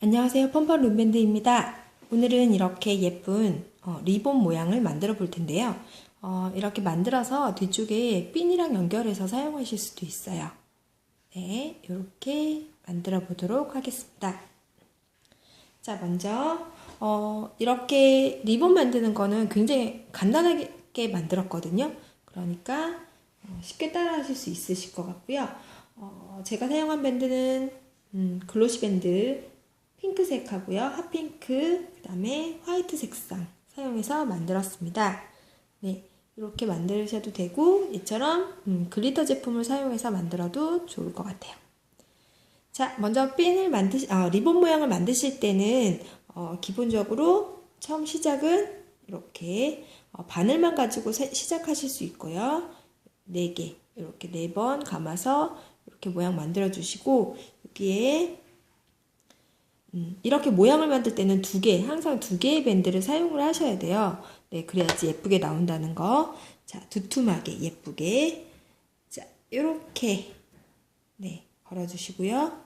안녕하세요. 펌펀 룸밴드입니다. 오늘은 이렇게 예쁜 어, 리본 모양을 만들어 볼 텐데요. 어, 이렇게 만들어서 뒤쪽에 핀이랑 연결해서 사용하실 수도 있어요. 네, 이렇게 만들어 보도록 하겠습니다. 자, 먼저 어, 이렇게 리본 만드는 거는 굉장히 간단하게 만들었거든요. 그러니까 어, 쉽게 따라 하실 수 있으실 것 같고요. 어, 제가 사용한 밴드는 음, 글로시 밴드 핑크색 하고요. 핫핑크, 그 다음에 화이트 색상 사용해서 만들었습니다. 네, 이렇게 만드셔도 되고 이처럼 음, 글리터 제품을 사용해서 만들어도 좋을 것 같아요. 자, 먼저 핀을 만드 아, 리본 모양을 만드실 때는 어, 기본적으로 처음 시작은 이렇게 어, 바늘만 가지고 세- 시작하실 수 있고요. 4개 이렇게 4번 감아서 이렇게 모양 만들어 주시고 여기에 음, 이렇게 모양을 만들 때는 두 개, 항상 두 개의 밴드를 사용을 하셔야 돼요. 네, 그래야지 예쁘게 나온다는 거. 자, 두툼하게 예쁘게. 자, 요렇게 네, 걸어주시고요.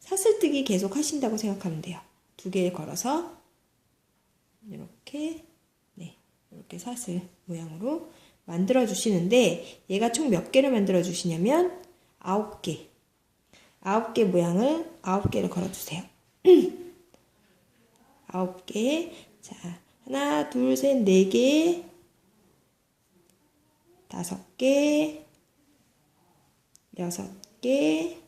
사슬뜨기 계속 하신다고 생각하면 돼요. 두개 걸어서 이렇게 네, 이렇게 사슬 모양으로 만들어 주시는데 얘가 총 몇 개를 만들어 주시냐면 아홉 개. 아홉 개 모양을 아홉 개를 걸어주세요. 아홉 개. 자, 하나, 둘, 셋, 네 개. 다섯 개. 여섯 개.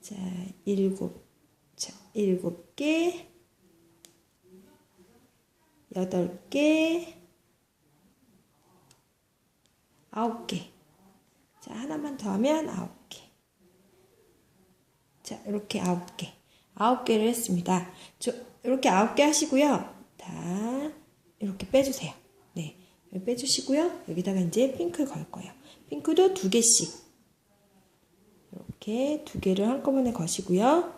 자, 일곱. 자, 일곱 개. 여덟 개. 아홉 개. 자, 하나만 더 하면 아홉 개. 자, 이렇게 아홉 개. 아홉 개를 했습니다. 저, 이렇게 아홉 개 하시고요. 다, 이렇게 빼주세요. 네. 빼주시고요. 여기다가 이제 핑크 걸 거예요. 핑크도 두 개씩. 이렇게 두 개를 한꺼번에 거시고요.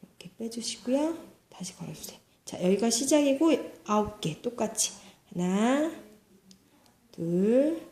이렇게 빼주시고요. 다시 걸어주세요. 자, 여기가 시작이고, 아홉 개. 똑같이. 하나, 둘,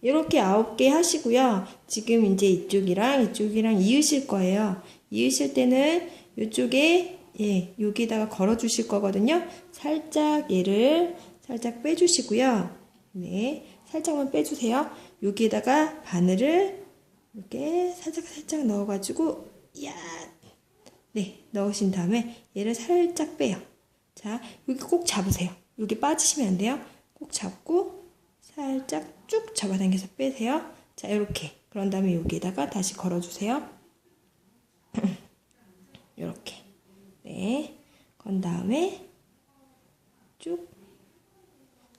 이렇게 아홉 개 하시고요. 지금 이제 이쪽이랑 이쪽이랑 이으실 거예요. 이으실 때는 이쪽에 예, 여기다가 걸어 주실 거거든요. 살짝 얘를 살짝 빼 주시고요. 네. 살짝만 빼 주세요. 여기에다가 바늘을 이렇게 살짝 살짝 넣어 가지고 야. 네, 넣으신 다음에 얘를 살짝 빼요. 자, 여기 꼭 잡으세요. 여기 빠지시면 안 돼요. 꼭 잡고 살짝 쭉 잡아당겨서 빼세요. 자, 이렇게. 그런 다음에 여기에다가 다시 걸어주세요. 이렇게. 네. 건 다음에 쭉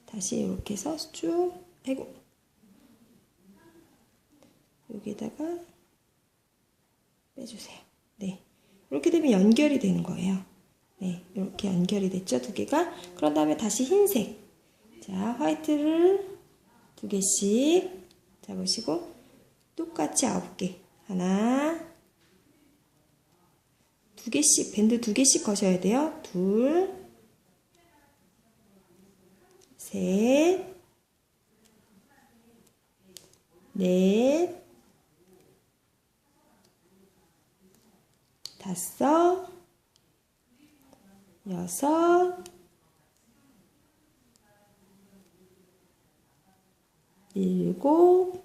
다시 이렇게 해서 쭉 아이고 여기다가 빼주세요. 네. 이렇게 되면 연결이 되는 거예요. 네. 이렇게 연결이 됐죠? 두 개가. 그런 다음에 다시 흰색. 자, 화이트를 두 개씩 잡으시고 똑같이 아홉 개. 하나 두 개씩 밴드 두 개씩 거셔야 돼요. 둘 셋, 넷, 다섯, 여섯, 일곱,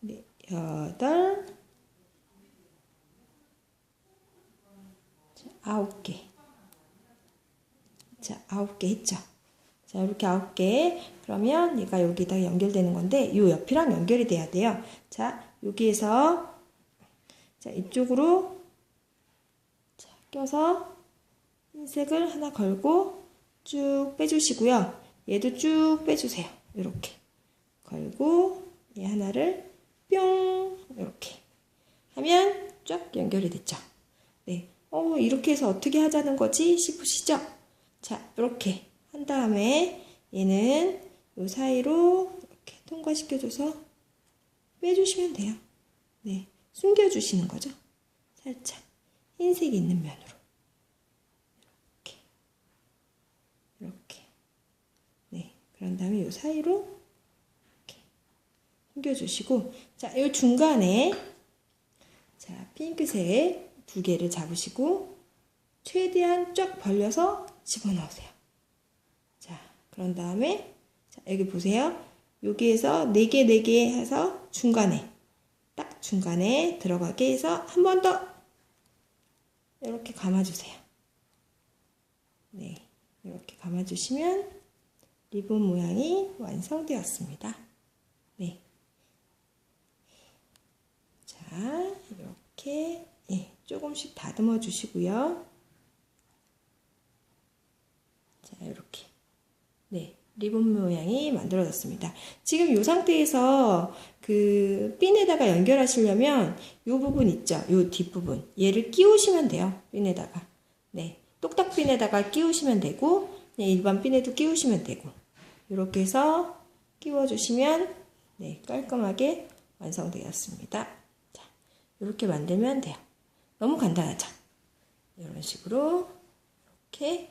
네, 여덟, 자, 아홉 개. 자, 아홉 개 했죠? 자, 이렇게 아홉 개. 그러면 얘가 여기다 연결되는 건데, 이 옆이랑 연결이 돼야 돼요. 자, 여기에서, 자, 이쪽으로, 자, 껴서 흰색을 하나 걸고, 쭉 빼주시고요. 얘도 쭉 빼주세요. 이렇게 걸고 이 하나를 뿅 이렇게 하면 쫙 연결이 됐죠. 네, 어 이렇게 해서 어떻게 하자는 거지 싶으시죠? 자, 이렇게 한 다음에 얘는 이 사이로 이렇게 통과시켜줘서 빼주시면 돼요. 네, 숨겨주시는 거죠. 살짝 흰색이 있는 면으로 이렇게 이렇게 네, 그런 다음에 이 사이로 이렇게 숨겨주시고 자, 이 중간에 자, 핑크색 두 개를 잡으시고 최대한 쫙 벌려서 집어넣으세요. 자, 그런 다음에 자, 여기 보세요. 여기에서 네 개, 네개 해서 중간에 딱 중간에 들어가게 해서 한 번 더 이렇게 감아주세요. 네, 이렇게 감아주시면 리본 모양이 완성되었습니다. 네. 자, 이렇게 예, 조금씩 다듬어 주시고요. 자, 이렇게. 네. 리본 모양이 만들어졌습니다. 지금 이 상태에서 그 핀에다가 연결하시려면 이 부분 있죠? 이 뒷부분. 얘를 끼우시면 돼요. 핀에다가. 네. 똑딱핀에다가 끼우시면 되고, 그냥 일반 핀에도 끼우시면 되고. 이렇게 해서 끼워주시면, 네. 깔끔하게 완성되었습니다. 자, 이렇게 만들면 돼요. 너무 간단하죠? 이런 식으로, 이렇게,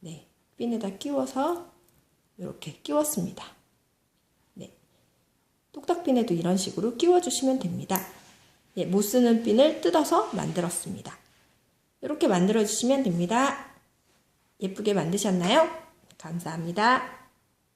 네. 핀에다 끼워서 이렇게 끼웠습니다. 네. 똑딱핀에도 이런 식으로 끼워주시면 됩니다. 네, 못 쓰는 핀을 뜯어서 만들었습니다. 이렇게 만들어주시면 됩니다. 예쁘게 만드셨나요? 감사합니다.